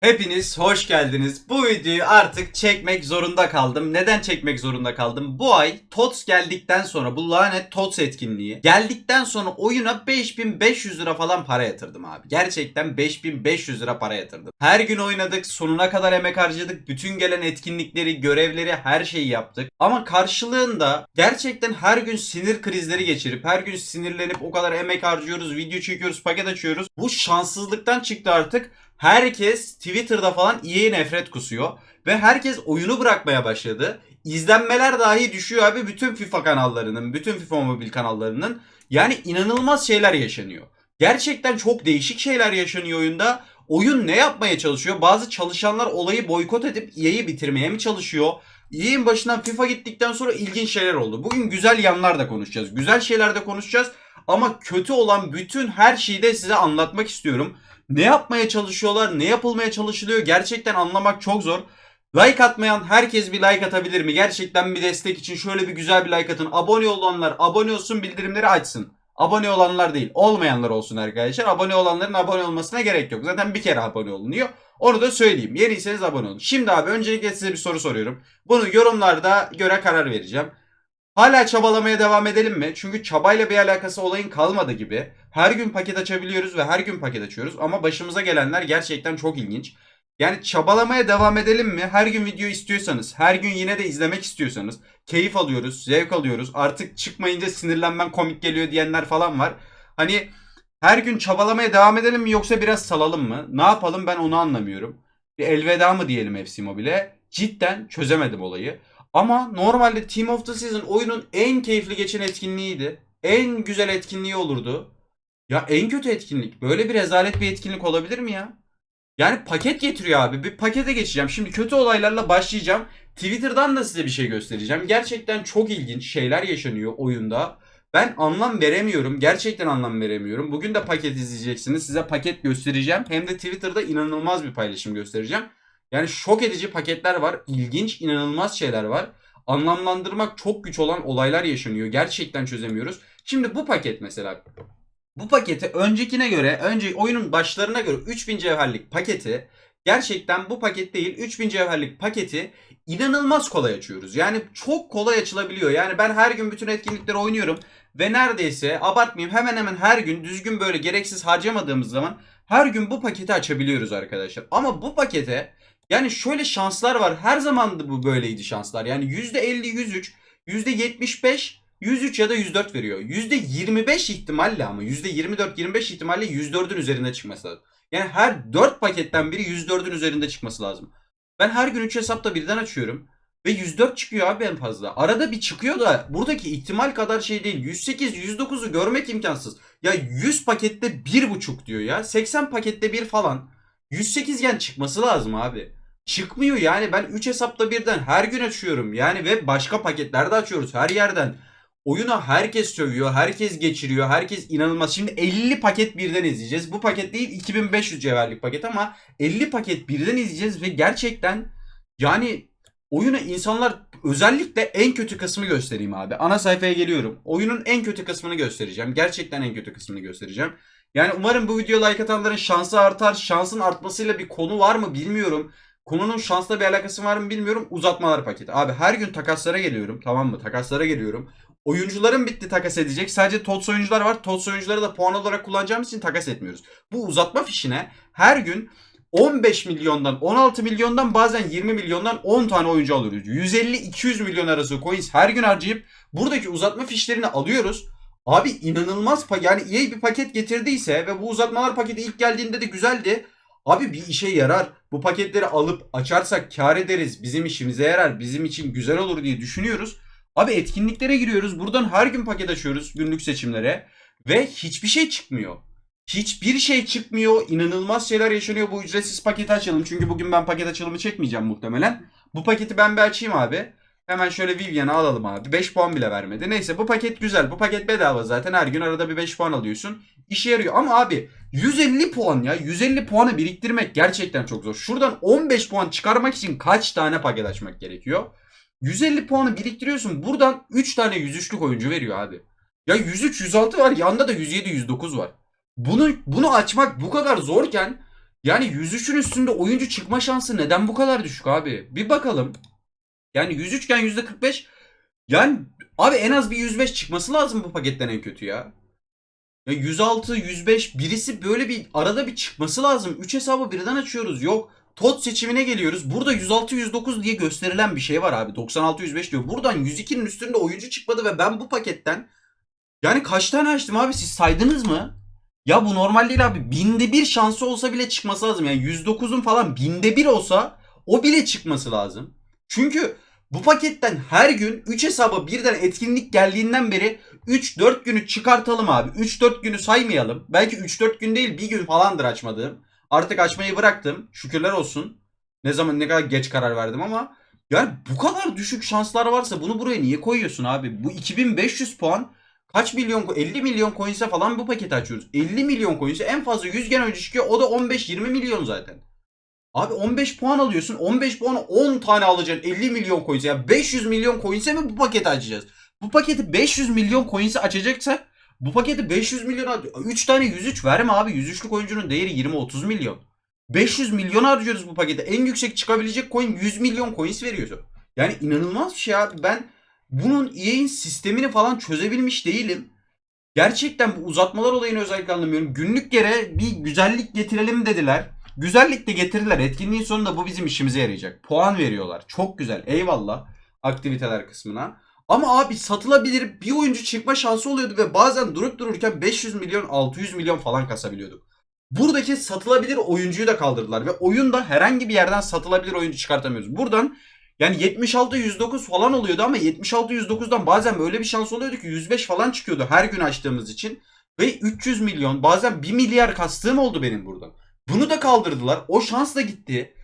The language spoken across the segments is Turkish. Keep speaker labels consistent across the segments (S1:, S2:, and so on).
S1: Hepiniz hoş geldiniz. Bu videoyu artık çekmek zorunda kaldım. Neden çekmek zorunda kaldım? Bu ay TOTS geldikten sonra bu lanet TOTS etkinliği geldikten sonra oyuna 5500 lira falan para yatırdım abi. Gerçekten 5500 lira para yatırdım. Her gün oynadık, sonuna kadar emek harcadık. Bütün gelen etkinlikleri, görevleri, her şeyi yaptık. Ama karşılığında gerçekten her gün sinir krizleri geçirip her gün sinirlenip o kadar emek harcıyoruz, video çekiyoruz, paket açıyoruz. Bu şanssızlıktan çıktı artık. Herkes Twitter'da falan EA'ye nefret kusuyor. Ve herkes oyunu bırakmaya başladı. İzlenmeler dahi düşüyor abi bütün FIFA kanallarının, bütün FIFA mobil kanallarının. Yani inanılmaz şeyler yaşanıyor. Gerçekten çok değişik şeyler yaşanıyor oyunda. Oyun ne yapmaya çalışıyor? Bazı çalışanlar olayı boykot edip EA'yi bitirmeye mi çalışıyor? EA'in başından FIFA gittikten sonra ilginç şeyler oldu. Bugün güzel yanlar da konuşacağız. Güzel şeyler de konuşacağız. Ama kötü olan bütün her şeyi de size anlatmak istiyorum. Ne yapmaya çalışıyorlar, ne yapılmaya çalışılıyor gerçekten anlamak çok zor. Like atmayan herkes bir like atabilir mi? Gerçekten bir destek için şöyle bir güzel bir like atın. Abone olanlar abone olsun, bildirimleri açsın. Abone olanlar değil, olmayanlar olsun arkadaşlar. Abone olanların abone olmasına gerek yok. Zaten bir kere abone olunuyor. Onu da söyleyeyim. Yeniyseniz abone olun. Şimdi abi öncelikle size bir soru soruyorum. Bunu yorumlarda göre karar vereceğim. Hala çabalamaya devam edelim mi? Çünkü çabayla bir alakası olayın kalmadı gibi. Her gün paket açabiliyoruz ve her gün paket açıyoruz ama başımıza gelenler gerçekten çok ilginç. Yani çabalamaya devam edelim mi? Her gün video istiyorsanız, her gün yine de izlemek istiyorsanız, keyif alıyoruz, zevk alıyoruz. Artık çıkmayınca sinirlenmem komik geliyor diyenler falan var. Hani her gün çabalamaya devam edelim mi yoksa biraz salalım mı? Ne yapalım ben onu anlamıyorum. Bir elveda mı diyelim FC Mobile? Cidden çözemedim olayı. Ama normalde Team of the Season oyunun en keyifli geçen etkinliğiydi. En güzel etkinliği olurdu. Ya en kötü etkinlik. Böyle bir rezalet bir etkinlik olabilir mi ya? Yani paket getiriyor abi. Bir pakete geçeceğim. Şimdi kötü olaylarla başlayacağım. Twitter'dan da size bir şey göstereceğim. Gerçekten çok ilginç şeyler yaşanıyor oyunda. Ben anlam veremiyorum. Gerçekten anlam veremiyorum. Bugün de paket izleyeceksiniz. Size paket göstereceğim. Hem de Twitter'da inanılmaz bir paylaşım göstereceğim. Yani şok edici paketler var. İlginç, inanılmaz şeyler var. Anlamlandırmak çok güç olan olaylar yaşanıyor. Gerçekten çözemiyoruz. Şimdi bu paket mesela. Bu paketi öncekine göre, önce oyunun başlarına göre 3000 cevherlik paketi gerçekten bu paket değil 3000 cevherlik paketi inanılmaz kolay açıyoruz. Yani çok kolay açılabiliyor. Yani ben her gün bütün etkinlikleri oynuyorum ve neredeyse abartmayayım hemen hemen her gün düzgün böyle gereksiz harcamadığımız zaman her gün bu paketi açabiliyoruz arkadaşlar. Ama bu pakete yani şöyle şanslar var. Her zaman da bu böyleydi şanslar. Yani %50 103, %75 103 ya da 104 veriyor. %25 ihtimalle ama %24-25 ihtimalle 104'ün üzerinde çıkması lazım. Yani her 4 paketten biri 104'ün üzerinde çıkması lazım. Ben her gün 3 hesapta birden açıyorum. Ve 104 çıkıyor abi en fazla. Arada bir çıkıyor da buradaki ihtimal kadar şey değil. 108, 109'u görmek imkansız. Ya 100 pakette 1.5 diyor ya. 80 pakette 1 falan. 108 gen çıkması lazım abi. Çıkmıyor yani ben 3 hesapta birden her gün açıyorum. Yani ve başka paketlerde açıyoruz her yerden. Oyuna herkes sövüyor, herkes geçiriyor, herkes inanılmaz. Şimdi 50 paket birden izleyeceğiz. Bu paket değil 2500 cevherlik paket ama 50 paket birden izleyeceğiz ve gerçekten yani oyuna insanlar özellikle en kötü kısmı göstereyim abi. Ana sayfaya geliyorum. Oyunun en kötü kısmını göstereceğim. Gerçekten en kötü kısmını göstereceğim. Yani umarım bu video like atanların şansı artar. Şansın artmasıyla bir konu var mı bilmiyorum. Konunun şansla bir alakası var mı bilmiyorum. Uzatmalar paketi. Abi her gün takaslara geliyorum. Tamam mı? Takaslara geliyorum. Oyuncuların bitti takas edecek. Sadece TOTS oyuncular var. TOTS oyuncuları da puan olarak kullanacağımız için takas etmiyoruz. Bu uzatma fişine her gün 15 milyondan 16 milyondan bazen 20 milyondan 10 tane oyuncu alıyoruz. 150-200 milyon arası coins her gün harcayıp buradaki uzatma fişlerini alıyoruz. Abi inanılmaz yani EA bir paket getirdiyse ve bu uzatmalar paketi ilk geldiğinde de güzeldi. Abi bir işe yarar. Bu paketleri alıp açarsak kar ederiz. Bizim işimize yarar. Bizim için güzel olur diye düşünüyoruz. Abi etkinliklere giriyoruz. Buradan her gün paket açıyoruz günlük seçimlere. Ve hiçbir şey çıkmıyor. Hiçbir şey çıkmıyor. İnanılmaz şeyler yaşanıyor. Bu ücretsiz paketi açalım. Çünkü bugün ben paket açılımı çekmeyeceğim muhtemelen. Bu paketi ben bir açayım abi. Hemen şöyle Vivian'ı alalım abi. 5 puan bile vermedi. Neyse bu paket güzel. Bu paket bedava zaten. Her gün arada bir 5 puan alıyorsun. İşe yarıyor. Ama abi 150 puan ya. 150 puanı biriktirmek gerçekten çok zor. Şuradan 15 puan çıkarmak için kaç tane paket açmak gerekiyor? 150 puanı biriktiriyorsun. Buradan 3 tane 103'lük oyuncu veriyor abi. Ya 103, 106 var. Yanda da 107, 109 var. Bunu bunu açmak bu kadar zorken Yani 103'ün üstünde oyuncu çıkma şansı neden bu kadar düşük abi? Bir bakalım. Yani 103 iken %45 yani abi en az bir 105 çıkması lazım bu paketten en kötü ya. Ya 106, 105 birisi böyle bir arada bir çıkması lazım. 3 hesabı birden açıyoruz. Yok. TOT seçimine geliyoruz. Burada 106, 109 diye gösterilen bir şey var abi. 96, 105 diyor. Buradan 102'nin üstünde oyuncu çıkmadı ve ben bu paketten yani kaç tane açtım abi siz saydınız mı? Ya bu normal değil abi. Binde bir şansı olsa bile çıkması lazım. Yani 109'un falan binde bir olsa o bile çıkması lazım. Çünkü bu paketten her gün 3 hesaba birden etkinlik geldiğinden beri 3-4 günü çıkartalım abi. 3-4 günü saymayalım. Belki 3-4 gün değil bir gün falandır açmadığım. Artık açmayı bıraktım. Şükürler olsun. Ne zaman ne kadar geç karar verdim ama yani bu kadar düşük şanslar varsa bunu buraya niye koyuyorsun abi? Bu 2500 puan kaç milyon 50 milyon coins'e falan bu paketi açıyoruz. 50 milyon coins'e en fazla 100 gen önce çıkıyor. O da 15-20 milyon zaten. Abi 15 puan alıyorsun. 15 puanı 10 tane alacaksın. 50 milyon coins'e. Ya 500 milyon coins'e mi bu paketi açacağız? Bu paketi 500 milyon coins'e açacaksak bu paketi 500 milyon 3 tane 103 verme abi. 103'lük oyuncunun değeri 20-30 milyon. 500 milyon harcıyoruz bu pakete. En yüksek çıkabilecek coin 100 milyon coins veriyor. Yani inanılmaz bir şey abi. Ben bunun EA'in sistemini falan çözebilmiş değilim. Gerçekten bu uzatmalar olayını özellikle anlamıyorum. Günlük yere bir güzellik getirelim dediler. Güzellik de getirdiler. Etkinliğin sonunda bu bizim işimize yarayacak. Puan veriyorlar. Çok güzel. Eyvallah. Aktiviteler kısmına. Ama abi satılabilir bir oyuncu çıkma şansı oluyordu ve bazen durup dururken 500 milyon 600 milyon falan kasabiliyorduk. Buradaki satılabilir oyuncuyu da kaldırdılar ve oyunda herhangi bir yerden satılabilir oyuncu çıkartamıyoruz. Buradan yani 76 109 falan oluyordu ama 76 109'dan bazen böyle bir şans oluyordu ki 105 falan çıkıyordu her gün açtığımız için. Ve 300 milyon bazen 1 milyar kastığım oldu benim buradan. Bunu da kaldırdılar. O şans da gitti.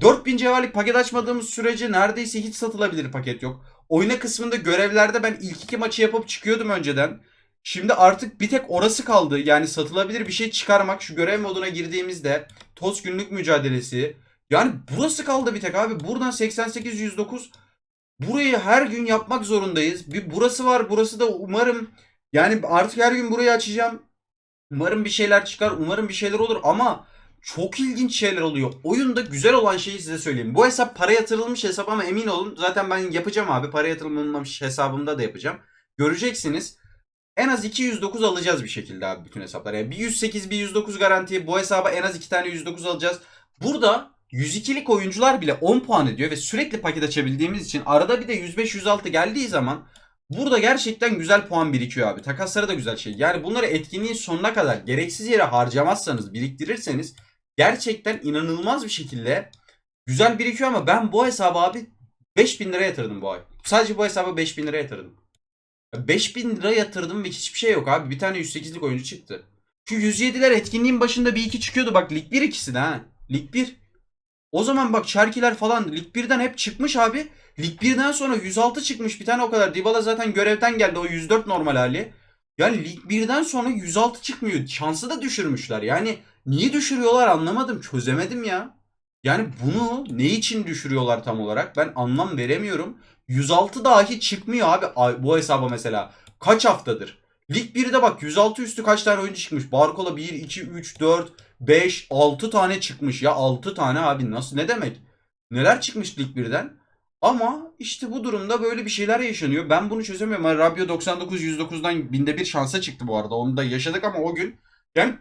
S1: 4000 cevherlik paket açmadığımız sürece neredeyse hiç satılabilir paket yok. Oyuna kısmında görevlerde ben ilk iki maçı yapıp çıkıyordum önceden. Şimdi artık bir tek orası kaldı. Yani satılabilir bir şey çıkarmak. Şu görev moduna girdiğimizde toz günlük mücadelesi. Yani burası kaldı bir tek abi. Buradan 88 109 burayı her gün yapmak zorundayız. Bir burası var. Burası da umarım yani artık her gün burayı açacağım. Umarım bir şeyler çıkar. Umarım bir şeyler olur ama çok ilginç şeyler oluyor. Oyunda güzel olan şeyi size söyleyeyim. Bu hesap para yatırılmış hesap ama emin olun zaten ben yapacağım abi. Para yatırılmamış hesabımda da yapacağım. Göreceksiniz. En az 209 alacağız bir şekilde abi bütün hesaplar. Yani bir 108 bir 109 garanti bu hesaba en az 2 tane 109 alacağız. Burada 102'lik oyuncular bile 10 puan ediyor ve sürekli paket açabildiğimiz için arada bir de 105-106 geldiği zaman burada gerçekten güzel puan birikiyor abi. Takasları da güzel şey. Yani bunları etkinliğin sonuna kadar gereksiz yere harcamazsanız, biriktirirseniz gerçekten inanılmaz bir şekilde güzel birikiyor ama ben bu hesabı abi 5000 lira yatırdım bu ay. Sadece bu hesaba 5000 lira yatırdım. 5000 lira yatırdım ve hiçbir şey yok abi. Bir tane 108'lik oyuncu çıktı. Şu 107'ler etkinliğin başında bir iki çıkıyordu. Bak Lig 1 ikisi de ha. Lig 1. O zaman bak Çerkiler falan Lig 1'den hep çıkmış abi. Lig 1'den sonra 106 çıkmış bir tane o kadar. Dybala zaten görevden geldi o 104 normal hali. Yani Lig 1'den sonra 106 çıkmıyor. Şansı da düşürmüşler. Yani niye düşürüyorlar anlamadım. Çözemedim ya. Yani bunu ne için düşürüyorlar tam olarak ben anlam veremiyorum. 106 dahi çıkmıyor abi bu hesaba mesela. Kaç haftadır? Lig 1'de bak 106 üstü kaç tane oyuncu çıkmış? Barkola 1, 2, 3, 4, 5, 6 tane çıkmış. Ya 6 tane abi nasıl ne demek? Neler çıkmış Lig 1'den? Ama işte bu durumda böyle bir şeyler yaşanıyor. Ben bunu çözemiyorum. Yani Rabio 99 109'dan binde bir şansa çıktı bu arada. Onu da yaşadık ama o gün yani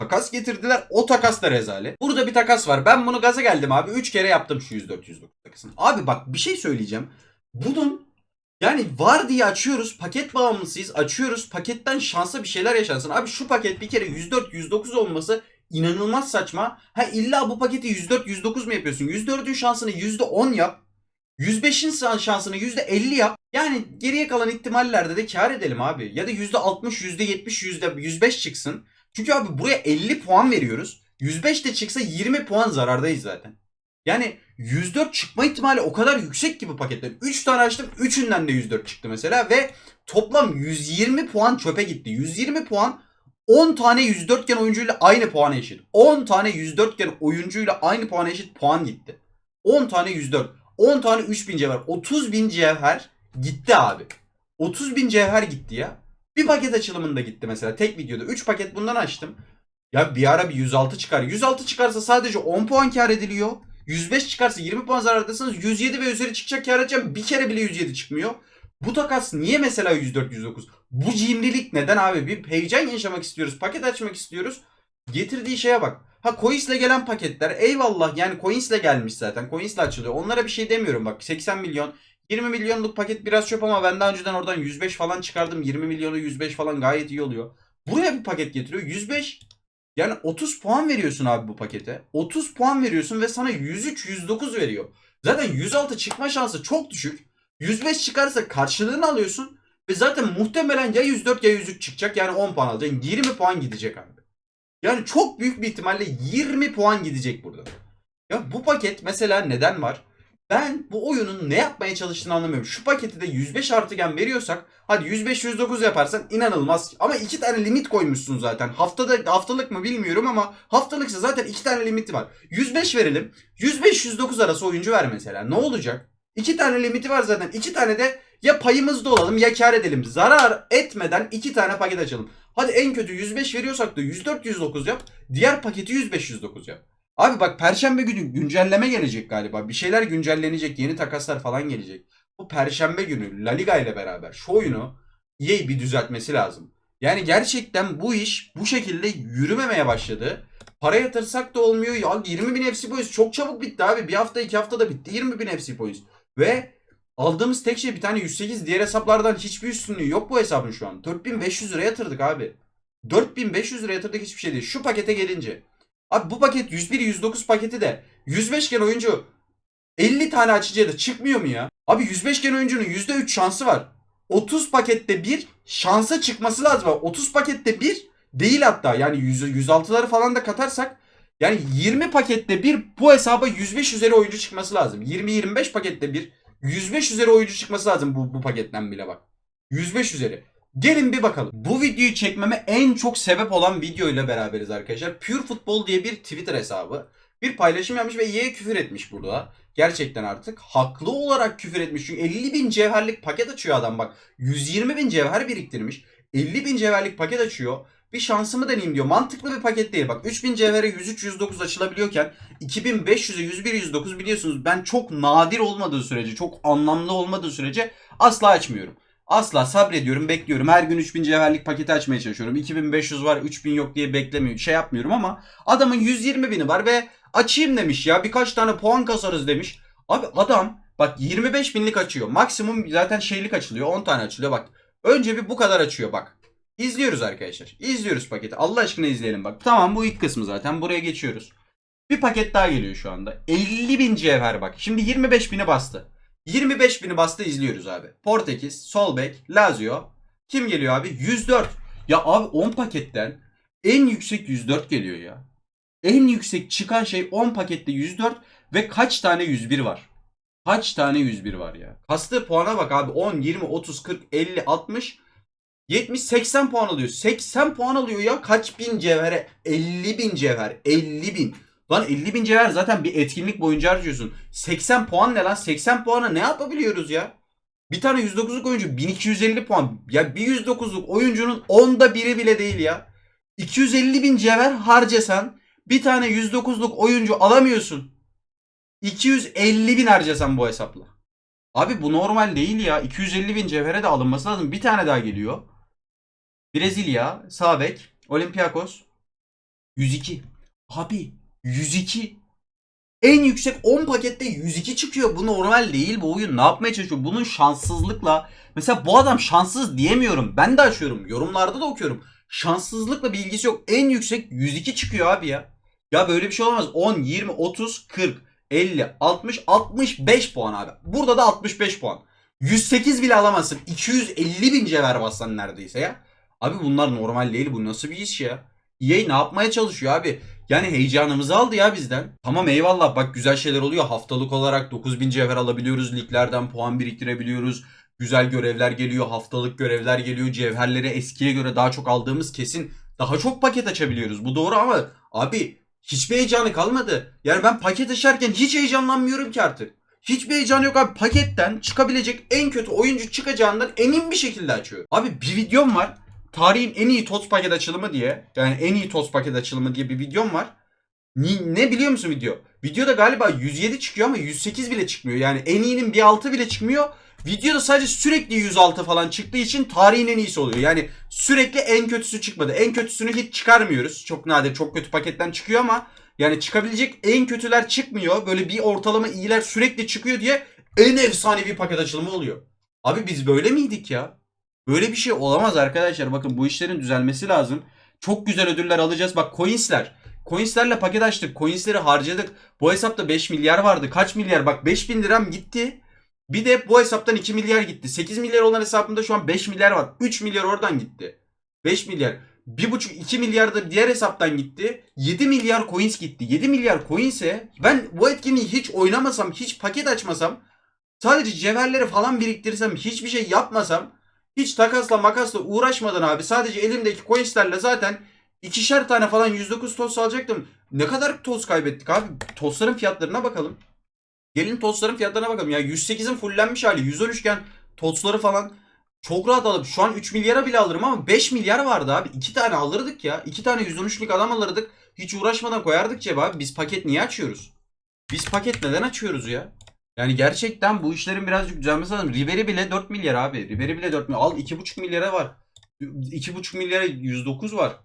S1: takas getirdiler. O takas da rezalet. Burada bir takas var. Ben bunu gaza geldim abi. 3 kere yaptım şu 104 109 takasını. Abi bak bir şey söyleyeceğim. Bunun yani var diye açıyoruz. Paket bağımlısıyız. Açıyoruz. Paketten şansa bir şeyler yaşansın. Abi şu paket bir kere 104 109 olması inanılmaz saçma. Ha illa bu paketi 104 109 mu yapıyorsun? 104'ün şansını %10 yap. 105'in şansını %50 yap. Yani geriye kalan ihtimallerde de kar edelim abi. Ya da %60, %70, %105 çıksın. Çünkü abi buraya 50 puan veriyoruz. 105 de çıksa 20 puan zarardayız zaten. Yani 104 çıkma ihtimali o kadar yüksek ki bu paketten. 3 tane açtım. 3'ünden de 104 çıktı mesela ve toplam 120 puan çöpe gitti. 120 puan 10 tane 104 gen oyuncuyla aynı puana eşit. 10 tane 104 gen oyuncuyla aynı puana eşit puan gitti. 10 tane 104. 10 tane 3000 cevher. 30 bin cevher gitti abi. 30 bin cevher gitti ya. Bir paket açılımında gitti mesela tek videoda. 3 paket bundan açtım. Ya bir ara bir 106 çıkar. 106 çıkarsa sadece 10 puan kar ediliyor. 105 çıkarsa 20 puan zarardasınız. 107 ve üzeri çıkacak kar edeceğim. Bir kere bile 107 çıkmıyor. Bu takas niye mesela 104 109? Bu cimrilik neden abi? Bir heyecan yaşamak istiyoruz. Paket açmak istiyoruz. Getirdiği şeye bak. Ha Coins'le gelen paketler eyvallah yani Coins'le gelmiş zaten. Coins'le açılıyor. Onlara bir şey demiyorum bak 80 milyon 20 milyonluk paket biraz çöp ama ben daha önceden oradan 105 falan çıkardım. 20 milyonu 105 falan gayet iyi oluyor. Buraya bir paket getiriyor. 105 yani 30 puan veriyorsun abi bu pakete. 30 puan veriyorsun ve sana 103 109 veriyor. Zaten 106 çıkma şansı çok düşük. 105 çıkarsa karşılığını alıyorsun ve zaten muhtemelen ya 104 ya 103 çıkacak. Yani 10 puan alacaksın. 20 puan gidecek abi. Yani çok büyük bir ihtimalle 20 puan gidecek burada. Ya bu paket mesela neden var? Ben bu oyunun ne yapmaya çalıştığını anlamıyorum. Şu paketi de 105 artı gen veriyorsak hadi 105-109 yaparsan inanılmaz. Ama iki tane limit koymuşsun zaten. Haftada haftalık mı bilmiyorum ama haftalıksa zaten iki tane limiti var. 105 verelim. 105-109 arası oyuncu ver mesela. Ne olacak? İki tane limiti var zaten. İki tane de ya payımızda olalım ya kar edelim. Zarar etmeden iki tane paket açalım. Hadi en kötü 105 veriyorsak da 104-109 yap. Diğer paketi 105-109 yap. Abi bak perşembe günü güncelleme gelecek galiba. Bir şeyler güncellenecek. Yeni takaslar falan gelecek. Bu perşembe günü La Liga ile beraber şu oyunu EA bir düzeltmesi lazım. Yani gerçekten bu iş bu şekilde yürümemeye başladı. Para yatırsak da olmuyor. Ya 20 bin FC Points çok çabuk bitti abi. Bir hafta iki haftada bitti 20 bin FC Points. Ve aldığımız tek şey bir tane 108 diğer hesaplardan hiçbir üstünlüğü yok bu hesabın şu an. 4500 lira yatırdık abi. 4500 lira yatırdık hiçbir şey değil. Şu pakete gelince. Abi bu paket 101-109 paketi de 105 gen oyuncu 50 tane açıcıya da çıkmıyor mu ya? Abi 105 gen oyuncunun %3 şansı var. 30 pakette bir şansa çıkması lazım. 30 pakette bir değil hatta. Yani 100, 106'ları falan da katarsak yani 20 pakette bir bu hesaba 105 üzeri oyuncu çıkması lazım. 20-25 pakette bir 105 üzeri oyuncu çıkması lazım bu, bu paketten bile bak. 105 üzeri. Gelin bir bakalım. Bu videoyu çekmeme en çok sebep olan video ile beraberiz arkadaşlar. Pure Football diye bir Twitter hesabı. Bir paylaşım yapmış ve EA'ye küfür etmiş burada. Gerçekten artık haklı olarak küfür etmiş. Çünkü 50 bin cevherlik paket açıyor adam bak. 120 bin cevher biriktirmiş. 50 bin cevherlik paket açıyor. Bir şansımı deneyeyim diyor. Mantıklı bir paket değil. Bak 3000 cevhere 103 109 açılabiliyorken 2500'e 101 109 biliyorsunuz ben çok nadir olmadığı sürece, çok anlamlı olmadığı sürece asla açmıyorum. Asla sabrediyorum, bekliyorum. Her gün 3000 cevherlik paketi açmaya çalışıyorum. 2500 var, 3000 yok diye beklemiyorum. Şey yapmıyorum ama adamın 120 bini var ve açayım demiş ya. Birkaç tane puan kasarız demiş. Abi adam bak 25 binlik açıyor. Maksimum zaten şeylik açılıyor. 10 tane açılıyor bak. Önce bir bu kadar açıyor bak. İzliyoruz arkadaşlar. İzliyoruz paketi. Allah aşkına izleyelim bak. Tamam bu ilk kısmı zaten. Buraya geçiyoruz. Bir paket daha geliyor şu anda. 50 bin cevher bak. Şimdi 25 bini bastı. 25 bini bastı izliyoruz abi. Portekiz, Solbek, Lazio. Kim geliyor abi? 104. Ya abi 10 paketten en yüksek 104 geliyor ya. En yüksek çıkan şey 10 pakette 104 ve kaç tane 101 var? Kaç tane 101 var ya? Kastığı puana bak abi. 10, 20, 30, 40, 50, 60, 70, 80 puan alıyor. 80 puan alıyor ya. Kaç bin cevhere? 50 bin cevher. 50 bin. Lan 50 bin cevher zaten bir etkinlik boyunca harcıyorsun. 80 puan ne lan? 80 puana ne yapabiliyoruz ya? Bir tane 109'luk oyuncu 1250 puan. Ya bir 109'luk oyuncunun onda biri bile değil ya. 250 bin cevher harcasan bir tane 109'luk oyuncu alamıyorsun. 250 bin harcasan bu hesapla. Abi bu normal değil ya. 250 bin cevhere de alınması lazım. Bir tane daha geliyor. Brezilya, Sabek, Olympiakos. 102. Abi 102. En yüksek 10 pakette 102 çıkıyor. Bu normal değil bu oyun. Ne yapmaya çalışıyor? Bunun şanssızlıkla. Mesela bu adam şanssız diyemiyorum. Ben de açıyorum. Yorumlarda da okuyorum. Şanssızlıkla bir ilgisi yok. En yüksek 102 çıkıyor abi ya. Ya böyle bir şey olamaz. 10, 20, 30, 40, 50, 60, 65 puan abi. Burada da 65 puan. 108 bile alamazsın. 250 bin cevher bassan neredeyse ya. Abi bunlar normal değil. Bu nasıl bir iş ya? EA ne yapmaya çalışıyor abi? Yani heyecanımızı aldı ya bizden. Tamam eyvallah bak güzel şeyler oluyor. Haftalık olarak 9000 cevher alabiliyoruz. Liglerden puan biriktirebiliyoruz. Güzel görevler geliyor. Haftalık görevler geliyor. Cevherleri eskiye göre daha çok aldığımız kesin. Daha çok paket açabiliyoruz. Bu doğru ama abi hiçbir heyecanı kalmadı. Yani ben paket açarken hiç heyecanlanmıyorum ki artık. Hiçbir heyecan yok abi. Paketten çıkabilecek en kötü oyuncu çıkacağından emin bir şekilde açıyor. Abi bir videom var. Tarihin en iyi TOTS paket açılımı diye yani en iyi TOTS paket açılımı diye bir videom var. Ni- ne biliyor musun video? Videoda galiba 107 çıkıyor ama 108 bile çıkmıyor. Yani en iyinin bir altı bile çıkmıyor. Videoda sadece sürekli 106 falan çıktığı için tarihin en iyisi oluyor. Yani sürekli en kötüsü çıkmadı. En kötüsünü hiç çıkarmıyoruz. Çok nadir çok kötü paketten çıkıyor ama yani çıkabilecek en kötüler çıkmıyor. Böyle bir ortalama iyiler sürekli çıkıyor diye en efsanevi paket açılımı oluyor. Abi biz böyle miydik ya? Böyle bir şey olamaz arkadaşlar. Bakın bu işlerin düzelmesi lazım. Çok güzel ödüller alacağız. Bak coinsler. Coinslerle paket açtık. Coinsleri harcadık. Bu hesapta 5 milyar vardı. Kaç milyar? Bak 5000 liram gitti. Bir de bu hesaptan 2 milyar gitti. 8 milyar olan hesabımda şu an 5 milyar var. 3 milyar oradan gitti. 5 milyar. 1,5 2 milyar da diğer hesaptan gitti. 7 milyar coins gitti. 7 milyar coins'e ben bu etkinliği hiç oynamasam, hiç paket açmasam, sadece cevherleri falan biriktirsem, hiçbir şey yapmasam, hiç takasla makasla uğraşmadan abi sadece elimdeki coins'lerle zaten ikişer tane falan 109 toz alacaktım. Ne kadar toz kaybettik abi? Tozların fiyatlarına bakalım. Gelin tostların fiyatlarına bakalım. Ya 108'in fullenmiş hali. 113 iken tostları falan çok rahat alıp şu an 3 milyara bile alırım ama 5 milyar vardı abi. 2 tane alırdık ya. 2 tane 113'lük adam alırdık. Hiç uğraşmadan koyardık cebe abi. Biz paket niye açıyoruz? Biz paket neden açıyoruz ya? Yani gerçekten bu işlerin birazcık düzelmesi lazım. Ribery bile 4 milyar abi. Ribery bile 4 milyar. Al 2,5 milyara var. 2,5 milyara 109 var.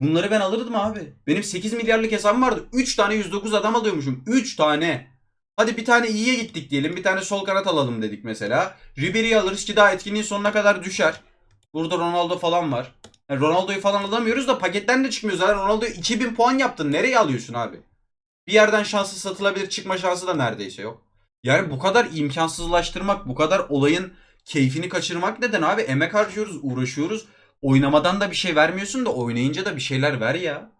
S1: Bunları ben alırdım abi. Benim 8 milyarlık hesabım vardı. 3 tane 109 adam alıyormuşum. 3 tane. Hadi bir tane iyiye gittik diyelim. Bir tane sol kanat alalım dedik mesela. Ribery'i alırız ki daha etkinliğin sonuna kadar düşer. Burada Ronaldo falan var. Yani Ronaldo'yu falan alamıyoruz da paketten de çıkmıyor. Zaten Ronaldo 2000 puan yaptın. Nereye alıyorsun abi? Bir yerden şansı satılabilir çıkma şansı da neredeyse yok. Yani bu kadar imkansızlaştırmak, bu kadar olayın keyfini kaçırmak neden abi? Emek harcıyoruz, uğraşıyoruz. Oynamadan da bir şey vermiyorsun da oynayınca da bir şeyler ver ya.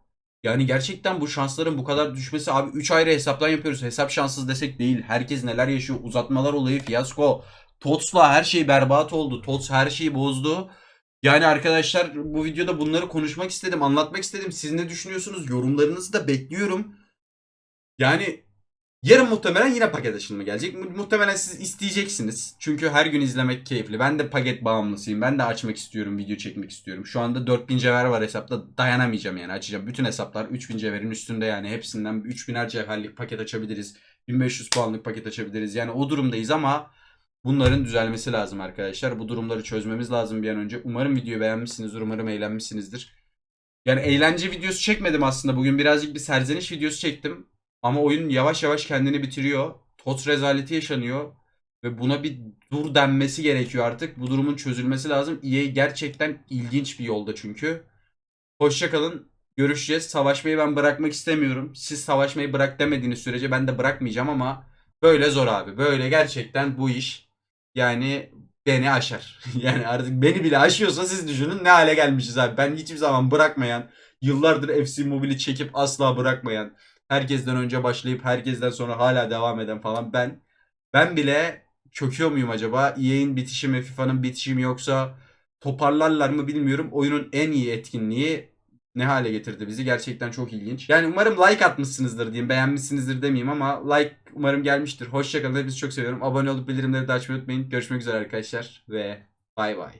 S1: Yani gerçekten bu şansların bu kadar düşmesi abi 3 ayrı hesaptan yapıyoruz. Hesap şanssız desek değil. Herkes neler yaşıyor. Uzatmalar olayı fiyasko. TOTS'la her şey berbat oldu. TOTS her şeyi bozdu. Yani arkadaşlar bu videoda bunları konuşmak istedim, anlatmak istedim. Siz ne düşünüyorsunuz? Yorumlarınızı da bekliyorum. Yani yarın muhtemelen yine paket açılımı gelecek. Mu- Muhtemelen siz isteyeceksiniz. Çünkü her gün izlemek keyifli. Ben de paket bağımlısıyım. Ben de açmak istiyorum, video çekmek istiyorum. Şu anda 4000 cevher var hesapta. Dayanamayacağım yani açacağım. Bütün hesaplar 3000 cevherin üstünde yani. Hepsinden 3000'er cevherlik paket açabiliriz. 1500 puanlık paket açabiliriz. Yani o durumdayız ama bunların düzelmesi lazım arkadaşlar. Bu durumları çözmemiz lazım bir an önce. Umarım videoyu beğenmişsinizdir. Umarım eğlenmişsinizdir. Yani eğlence videosu çekmedim aslında. Bugün birazcık bir serzeniş videosu çektim. Ama oyun yavaş yavaş kendini bitiriyor. TOTS rezaleti yaşanıyor. Ve buna bir dur denmesi gerekiyor artık. Bu durumun çözülmesi lazım. EA gerçekten ilginç bir yolda çünkü. Hoşçakalın. Görüşeceğiz. Savaşmayı ben bırakmak istemiyorum. Siz savaşmayı bırak demediğiniz sürece ben de bırakmayacağım ama böyle zor abi. Böyle gerçekten bu iş yani beni aşar. yani artık beni bile aşıyorsa siz düşünün ne hale gelmişiz abi. Ben hiçbir zaman bırakmayan, yıllardır FC Mobile'i çekip asla bırakmayan, herkesten önce başlayıp herkesten sonra hala devam eden falan ben ben bile çöküyor muyum acaba? EA'in bitişi mi, FIFA'nın bitişi mi yoksa toparlarlar mı bilmiyorum. Oyunun en iyi etkinliği ne hale getirdi bizi gerçekten çok ilginç. Yani umarım like atmışsınızdır diyeyim, beğenmişsinizdir demeyeyim ama like umarım gelmiştir. Hoşçakalın, hepinizi çok seviyorum. Abone olup bildirimleri de açmayı unutmayın. Görüşmek üzere arkadaşlar ve bay bay.